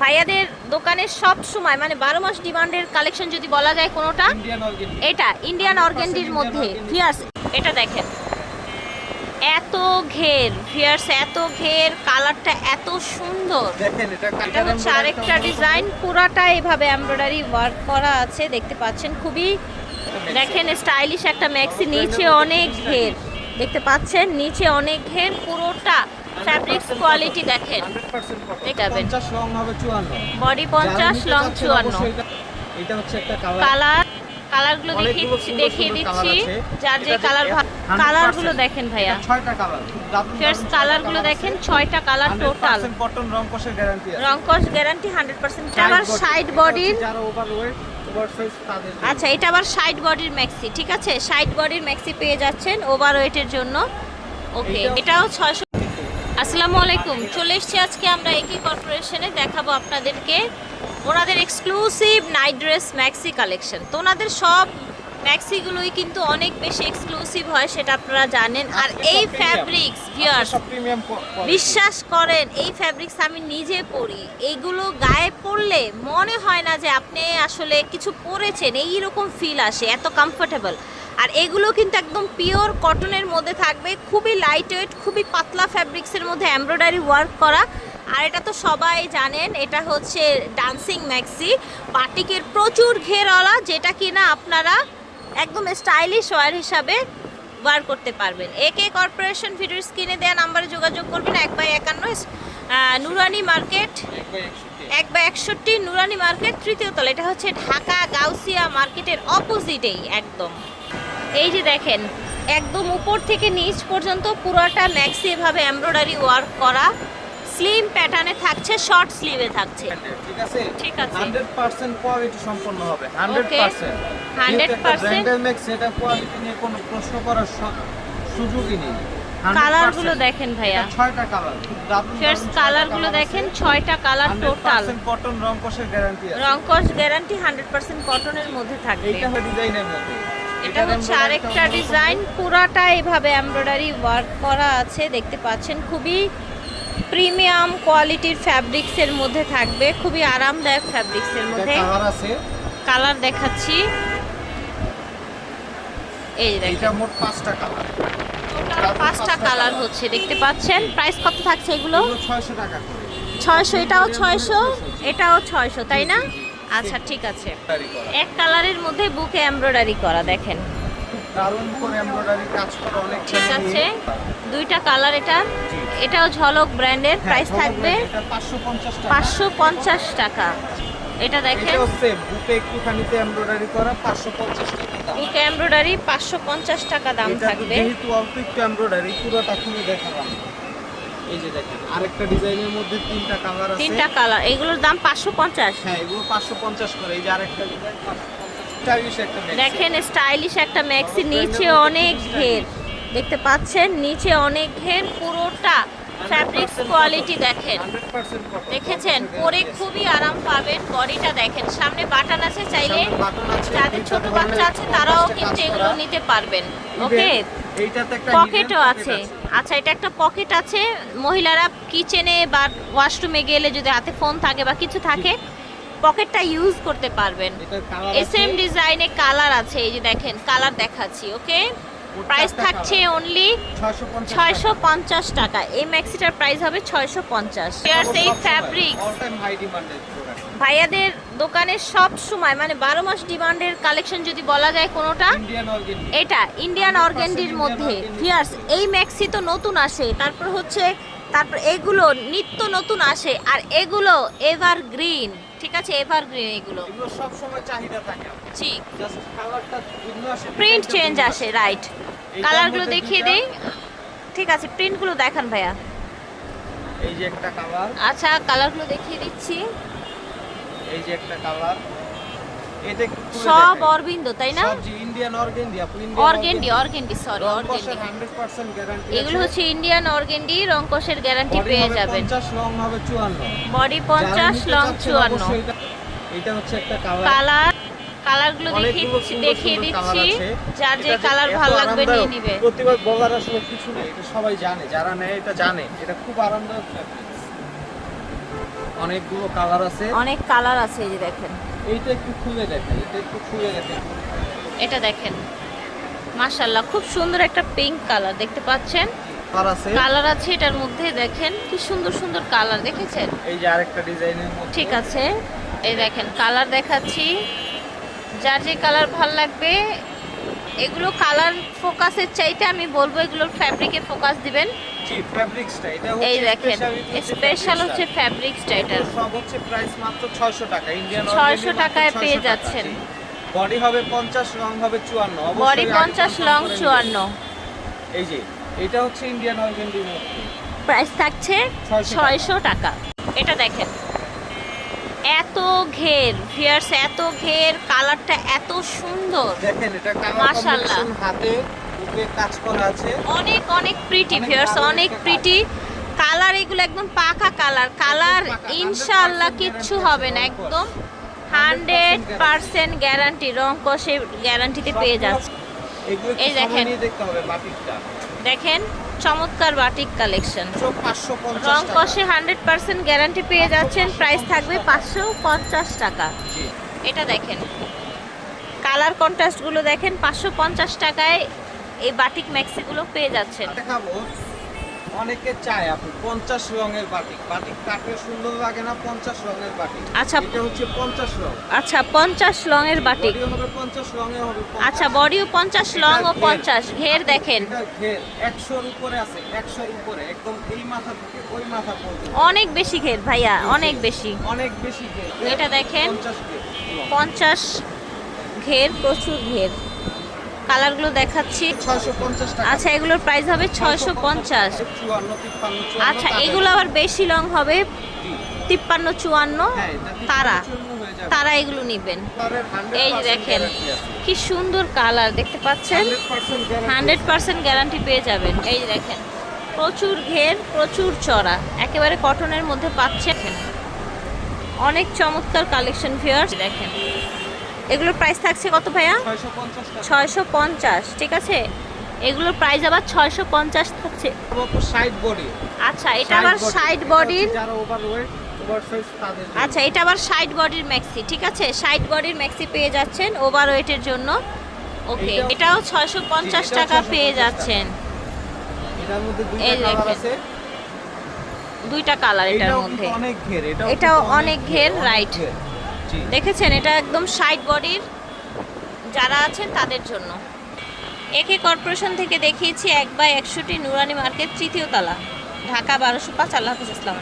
ভাইয়াদের দোকানে সব সময় মানে বারো মাস ডিমান্ডের কালেকশন যদি বলা যায় কোনোটা এটা ইন্ডিয়ান অর্গেন্ডির মধ্যে ভিয়ার্স এটা দেখেন। এত ঘের ভিয়ার্স এত ঘের কালারটা এত সুন্দর। এটা এটা হচ্ছে আরেকটা ডিজাইন পুরাটা এভাবে এমব্রয়ডারি ওয়ার্ক করা আছে দেখতে পাচ্ছেন খুবই দেখেন স্টাইলিশ একটা ম্যাক্সি নিচে অনেক ঘের দেখতে পাচ্ছেন নিচে অনেক ঘের পুরোটা ফ্যাব্রিক্স কোয়ালিটি দেখেন। দেখাবেন। 50 লং হবে 54 বডি পঞ্চাশ লং চুয়ান্ন। এটা হচ্ছে একটা কালার কালার কালারগুলো দেখিয়ে দেখিয়ে দিচ্ছি। যার যে কালার 100% কালারগুলো দেখেন ভাইয়া। ছয়টা কালার ফিয়ার্স কালারগুলো দেখেন ছয়টা কালার টোটাল কটন রং কোষের গ্যারান্টি আছে। রংকশ গ্যারান্টি হান্ড্রেড পার্সেন্ট আবার সাইড বডির যারা ওভারওয়েট। আচ্ছা এটা আবার সাইড বডির ম্যাক্সি ঠিক আছে? সাইড বডির ম্যাক্সি পেয়ে যাচ্ছেন ওভার ওয়েটের জন্য। ওকে এটাও ছয়শো আসসালামু আলাইকুম। চলে এসেছি আজকে আমরা একই কর্পোরেশনে দেখাবো আপনাদেরকে। ওনাদের exclusive night dress maxi collection তো ওনাদের সব ম্যাক্সিগুলোই কিন্তু অনেক বেশি এক্সক্লুসিভ হয় সেটা আপনারা জানেন। আর এই। ফ্যাব্রিক্স ভিউয়ার্স বিশ্বাস করেন এই ফ্যাব্রিক্স আমি নিজে পরি। এইগুলো গায়ে পরলে মনে হয় না যে আপনি আসলে কিছু পরেছেন এইরকম ফিল আসে এত কমফোর্টেবল আর এগুলো কিন্তু একদম পিওর কটনের মধ্যে থাকবে। খুবই লাইট ওয়েট খুবই পাতলা ফ্যাব্রিক্সের মধ্যে এমব্রয়ডারি ওয়ার্ক করা। আর এটা তো সবাই জানেন এটা হচ্ছে ডান্সিং ম্যাক্সি বাটিকের প্রচুর ঘেরওয়ালা যেটা কিনা আপনারা একদম স্টাইলিশ ওয়ার হিসাবে বার করতে পারবেন। একে কর্পোরেশন ভিডিওর স্ক্রিনে দেওয়া নাম্বারে যোগাযোগ করবেন এক বাই একান্ন নুরানি মার্কেট এক বাই একষট্টি। নুরানি মার্কেট তৃতীয় তলা। এটা হচ্ছে ঢাকা গাউসিয়া মার্কেটের অপোজিটেই একদম। এই যে দেখেন একদম উপর থেকে নিচ পর্যন্ত পুরোটা ম্যাক্সি এভাবে এমব্রয়ডারি ওয়ার্ক করা। স্লিম প্যাটার্নে থাকছে শর্ট স্লিভে থাকছে। ঠিক আছে? ঠিক আছে। 100% কোয়ালিটি সম্পন্ন হবে 100% 100% ব্র্যান্ডের ম্যাক্স সেটা কোয়ালিটি নিয়ে কোনো প্রশ্ন করার সুযোগই নেই। কালারগুলো দেখেন ভাইয়া। এটা ছয়টা কালার ফেয়ার্স কালারগুলো দেখেন ছয়টা কালার টোটাল কটন রং কোষের গ্যারান্টি আছে। রংকশ গ্যারান্টি হান্ড্রেড পার্সেন্ট কটনের মধ্যে থাকবে। হয় ডিজাইনের মধ্যে। এটা হচ্ছে আরেকটা ডিজাইন। পুরাটা এইভাবে এমব্রয়ডারি ওয়ার্ক করা আছে দেখতে পাচ্ছেন। খুবই প্রিমিয়াম কোয়ালিটির ফ্যাব্রিক্সের মধ্যে থাকবে খুবই আরামদায়ক ফ্যাব্রিক্সের মধ্যে। কালার দেখাচ্ছি। এই দেখেন। মোট পাঁচটা কালার পাঁচটা কালার হচ্ছে দেখতে পাচ্ছেন। প্রাইস কত থাকছে এগুলো? 600 টাকা ছয়শো এটাও ছয়শো এটাও ছয়শো তাই না? আচ্ছা ঠিক আছে। এক কালারের মধ্যে বুকে এমব্রয়ডারি করা দেখেন। দারুণ করে এমব্রয়ডারি কাজ করা অনেক ঠিক আছে। দুইটা কালার এটা। এটাও ঝলক ব্র্যান্ডের প্রাইস থাকবে 550 টাকা। পাঁচশো পঞ্চাশ টাকা। এটা দেখেন। বুকে একটুখানিতে এমব্রয়ডারি করা 550 টাকা। বুক এমব্রয়ডারি পাঁচশো পঞ্চাশ টাকা দাম থাকবে। যেহেতু অল্প একটু এমব্রয়ডারি পুরোটা খুলে দেখালাম। এই যে দেখেন। আরেকটা ডিজাইনের মধ্যে তিনটা কালার আছে। তিনটা কালার এগুলোর দাম পাঁচশো পঞ্চাশ। হ্যাঁ এগুলো 550 করে। এই যে আরেকটা ডিজাইন 550 দেখেন স্টাইলিশ একটা ম্যাক্সি নিচে অনেক ঘের। দেখতে পাচ্ছেন নিচে অনেক ঘের পুরোটা ফ্যাব্রিক্স কোয়ালিটি দেখেন। দেখেছেন? পরে খুবই আরাম পাবেন বডিটা দেখেন। সামনে বাটন আছে চাইলে যাদের ছোট বাচ্চা আছে তারাও কিন্তু এগুলো নিতে পারবেন। ওকে? পকেটও আছে। আচ্ছা এটা একটা পকেট আছে। মহিলারা কিচেনে বা ওয়াশরুমে গেলে যদি হাতে ফোন থাকে বা কিছু থাকে পকেটটা ইউজ করতে পারবেন। এস এম ডিজাইনে কালার আছে এই যে দেখেন কালার দেখাচ্ছি ওকে প্রাইস থাকছে অনলি ছয়শো পঞ্চাশ টাকা। এই ম্যাক্সিটার প্রাইস হবে ছয়শো পঞ্চাশ। এই ফ্যাব্রিক ভাইয়াদের দোকানে সব সময় মানে বারো মাস ডিমান্ডের কালেকশন যদি বলা যায় কোনোটা এটা ইন্ডিয়ান অর্গেন্ডির মধ্যে। ভিয়ার্স এই ম্যাক্সি তো নতুন আসে তারপর হচ্ছে তারপর এগুলো নিত্য নতুন আসে আর এগুলো এভার গ্রিন ঠিক আছে এভার গ্রিন এগুলো। এগুলো সব সময় চাহিদা থাকে। জি। জাস্ট কালারটা ভিন্ন আসে প্রিন্ট চেঞ্জ আসে রাইট কালারগুলো দেখিয়ে দেই। ঠিক আছে প্রিন্টগুলো দেখান ভাইয়া। এই যে একটা কালার আচ্ছা কালারগুলো দেখিয়ে দিচ্ছি। এই যে একটা কালার এটা সব অরবিন্দ তাই না? ইন্ডিয়ান অর্গেন্ডি আপু organdy organdy sorry organdy 100% guarantee এগুলো হচ্ছে ইন্ডিয়ান অর্গেন্ডি রঙ্কশের গ্যারান্টি পেয়ে যাবেন। 50 লং হবে 54 বডি পঞ্চাশ লং চুয়ান্ন। এটা হচ্ছে একটা কালার কালার কালারগুলো দেখিয়ে দেখিয়ে দিচ্ছি। যার যে কালার ভালো লাগবে নিয়ে নিবে। প্রতিবার বলার আসলে কিছু নেই এটা সবাই জানে। যারা নেয় এটা জানে। এটা খুব আরামদায়ক। অনেকগুলো কালার আছে। অনেক কালার আছে এই যে দেখেন। এইটা একটু খুলে দেখেন এটা একটু খুলে দেখেন। এটা দেখেন। মাশাল্লাহ খুব সুন্দর একটা পিঙ্ক কালার দেখতে পাচ্ছেন? কালার আছে? এটার মধ্যে দেখেন কি সুন্দর সুন্দর কালার দেখেছেন? এই যে আরেকটা ডিজাইনের মধ্যে। ঠিক আছে এই দেখেন কালার দেখাচ্ছি। যার যে কালার ভালো লাগবে এগুলো কালার ফোকাসের চাইতে আমি বলব এগুলোর ফ্যাব্রিকে ফোকাস দিবেন। জি ফ্যাব্রিক্সটা এটা এই দেখেন স্পেশাল হচ্ছে। ফ্যাব্রিক্সটা এটা সব হচ্ছে প্রাইস মাত্র 600 টাকা ইন্ডিয়ান 600 টাকায় পেয়ে যাচ্ছেন। বডি হবে 50 রং হবে 54 বডি আগে পঞ্চাশ confirm লং করে নিবেন। চুয়ান্ন এই যে এটা হচ্ছে ইন্ডিয়ান অর্গেন্ডির প্রাইস থাকছে 600 ছয়শো টাকা এটা দেখেন এত ঘের ভিয়ার্স এত ঘের কালারটা এত সুন্দর দেখেন এটা মাশাআল্লাহ। হাতে বুকে কাজ করা আছে। অনেক অনেক প্রিটি ভিউয়ার্স অনেক প্রিটি কালার এগুলো একদম পাকা কালার কালার পাকা, ইনশাআল্লাহ কিচ্ছু হবে না একদম হান্ড্রেড পার্সেন্ট গ্যারান্টি রং কষে গ্যারান্টিতে পেয়ে যাচ্ছে। এই দেখেন। দেখেন চমৎকার বাটিক কালেকশন 550 রং কষে হান্ড্রেড পার্সেন্ট গ্যারান্টি পেয়ে যাচ্ছেন প্রাইস থাকবে পাঁচশো পঞ্চাশ টাকা। এটা দেখেন। কালার কন্ট্রাস্টগুলো দেখেন পাঁচশো পঞ্চাশ টাকায় এই বাটিক ম্যাক্সিগুলো পেয়ে যাচ্ছেন। দেখাবো অনেকে চায় আপনি পঞ্চাশ রঙের বাটিক। বাটিক কাটলে সুন্দর লাগে না পঞ্চাশ রঙের বাটিক। আচ্ছা। এটা হচ্ছে পঞ্চাশ রং। আচ্ছা পঞ্চাশ লংয়ের বাটিক। হবে পঞ্চাশ রঙে হবে আচ্ছা বডিও পঞ্চাশ লং ও। পঞ্চাশ। ঘের দেখেন। ঘের। একশোর উপরে আছে একশোর উপরে একদম এই মাথা থেকে ওই মাথা পর্যন্ত। অনেক বেশি ঘের ভাইয়া অনেক বেশি। অনেক বেশি ঘের। এটা দেখেন। পঞ্চাশ ঘের প্রচুর ঘের। কালারগুলো দেখাচ্ছি। আচ্ছা এগুলোর প্রাইস হবে ছয়শো পঞ্চাশ। আচ্ছা এগুলো আবার বেশি লং হবে তিপ্পান্ন চুয়ান্ন। তারা। তারা এগুলো নিবেন। এই দেখেন, কি সুন্দর কালার দেখতে পাচ্ছেন? হান্ড্রেড পার্সেন্ট গ্যারান্টি পেয়ে যাবেন। এই দেখেন, প্রচুর ঘের, প্রচুর চড়া। একেবারে কটনের মধ্যে পাচ্ছেন। অনেক চমৎকার কালেকশন ভিউয়ার্স দেখেন এগুলোর প্রাইস থাকছে কত ভাইয়া? ছয়শো পঞ্চাশ ঠিক আছে? এগুলোর প্রাইস আবার ছয়শো পঞ্চাশ থাকছে। body। আচ্ছা এটা আবার সাইড বডির। আচ্ছা এটা আবার সাইড বডির ম্যাক্সি ঠিক আছে? সাইড বডির ম্যাক্সি পেয়ে যাচ্ছেন ওভার ওয়েটের জন্য। ওকে এটাও- ছয়শো পঞ্চাশ টাকা পেয়ে যাচ্ছেন। দুইটা এই দেখেন। দুইটা কালার এটার মধ্যে। এটাও অনেক ঘের, রাইট। দেখেছেন, এটা একদম সাইড বডির যারা আছেন তাদের জন্য। একে কর্পোরেশন থেকে দেখিয়েছি এক বাই একশোটি নুরানি মার্কেট তৃতীয় তলা, ঢাকা বারোশো পাঁচ আল্লাহ হাফিজ ইসলাম